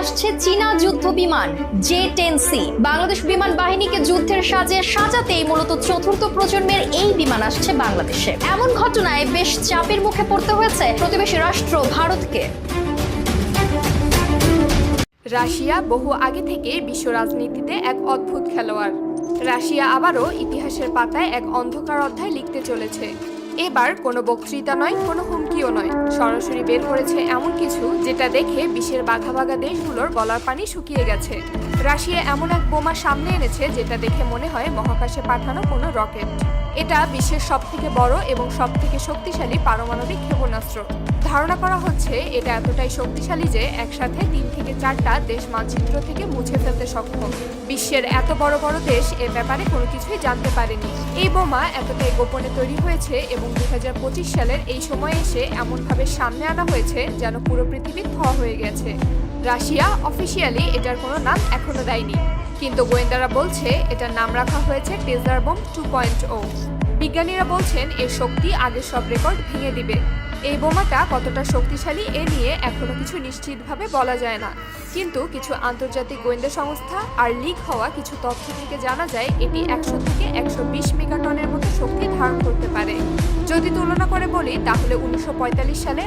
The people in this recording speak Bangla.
আসছে চীনা যুদ্ধ বিমান, জে টেন সি। বাংলাদেশ বিমান বাহিনীকে যুদ্ধের সাজে সাজাতেই মূলত চতুর্থ প্রজন্মের এই বিমান আসছে বাংলাদেশে। এমন ঘটনায় বেশ চাপের মুখে পড়তে হয়েছে প্রতিবেশী রাষ্ট্র ভারতকে। রাশিয়া বহু আগে থেকে বিশ্ব রাজনীতিতে এক অদ্ভুত খেলোয়াড়। রাশিয়া আবারও ইতিহাসের পাতায় এক অন্ধকার অধ্যায় লিখতে চলেছে। এবার কোনো বক্তৃতা নয়, কোনো হুমকিও নয়। সরাসরি বের করেছে এমন কিছু যেটা দেখে বিশ্বের বাঘা বাঘা দেশগুলোর গলার পানি শুকিয়ে গেছে। রাশিয়া এমন এক বোমা সামনে এনেছে যেটা দেখে মনে হয় মহাকাশে পাঠানো কোনো রকেট। এটা বিশ্বের সবথেকে বড় এবং সবথেকে শক্তিশালী পারমাণবিক ক্ষেপণাস্ত্র। ধারণা করা হচ্ছে এটা এতটাই শক্তিশালী যে একসাথে তিন থেকে চারটা দেশ মানচিত্র থেকে মুছে ফেলতে সক্ষম। বিশ্বের এত বড় বড় দেশ এ ব্যাপারে কোনো কিছুই জানতে পারেনি। এই বোমা এতটাই গোপনে তৈরি হয়েছে এবং দু হাজার পঁচিশ সালের এই সময়ে এসে এমনভাবে সামনে আনা হয়েছে যেন পুরো পৃথিবী থ হয়ে গেছে। রাশিয়া অফিসিয়ালি এটার কোনো নাম এখনও দেয়নি। কিন্তু গোয়েন্দারা বলছে এটার নাম রাখা হয়েছে taser bomb two point O. বিজ্ঞানীরা বলছেন এর শক্তি আগের সব রেকর্ড ভেঙে দিবে। এই বোমাটা কতটা শক্তিশালী এ নিয়ে এখনও কিছু নিশ্চিতভাবে বলা যায় না। কিন্তু কিছু আন্তর্জাতিক গোয়েন্দা সংস্থা আর লিক হওয়া কিছু তথ্য থেকে জানা যায়, এটি একশো থেকে একশো বিশ মেগাটনের মতো শক্তি ধারণ করতে পারে। যদি তুলনা করে বলি, তাহলে উনিশশো পঁয়তাল্লিশ সালে